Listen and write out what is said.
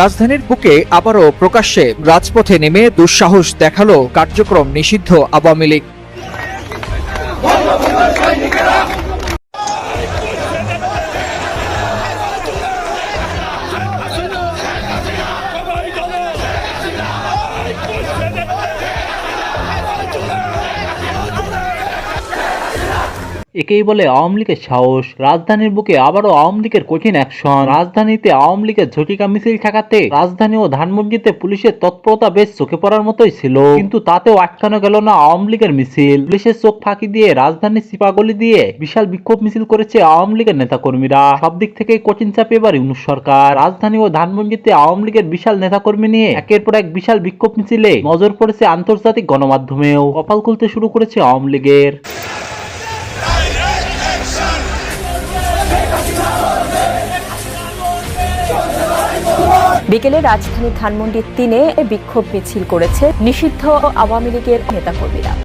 রাজধানীর বুকে আবারও প্রকাশ্যে রাজপথে নেমে দুঃসাহস দেখাল কার্যক্রম নিষিদ্ধ আওয়ামী লীগ। একেই বলে আওয়ামী লীগের সাহস। রাজধানীর বুকে আবারও আওয়ামী লীগের কঠিন অ্যাকশন রাজধানীতে আওয়ামী লীগের ঝটিকা মিছিল ঠেকাতে রাজধানী ও ধানমন্ডিতে পুলিশের তৎপরতা বেশ চোখে পড়ার মতোই ছিল। কিন্তু তাতেও আটকানো গেল না আওয়ামী লীগের মিছিল। পুলিশের চোখ ফাঁকি দিয়ে রাজধানীর সিপাগলি দিয়ে বিশাল বিক্ষোভ মিছিল করেছে আওয়ামী লীগের নেতাকর্মীরা। সব দিক থেকে কঠিন চাপে এবার ইউনুস সরকার। রাজধানী ও ধানমন্ডিতে আওয়ামী লীগের বিশাল নেতাকর্মী নিয়ে একের পর এক বিশাল বিক্ষোভ মিছিলে নজর পড়েছে আন্তর্জাতিক গণমাধ্যমেও। কপাল খুলতে শুরু করেছে আওয়ামী লীগের। বিকেলে রাজধানী ধানমন্ডির তিনে বিক্ষোভ মিছিল করেছে নিষিদ্ধ আওয়ামী লীগের নেতাকর্মীরা।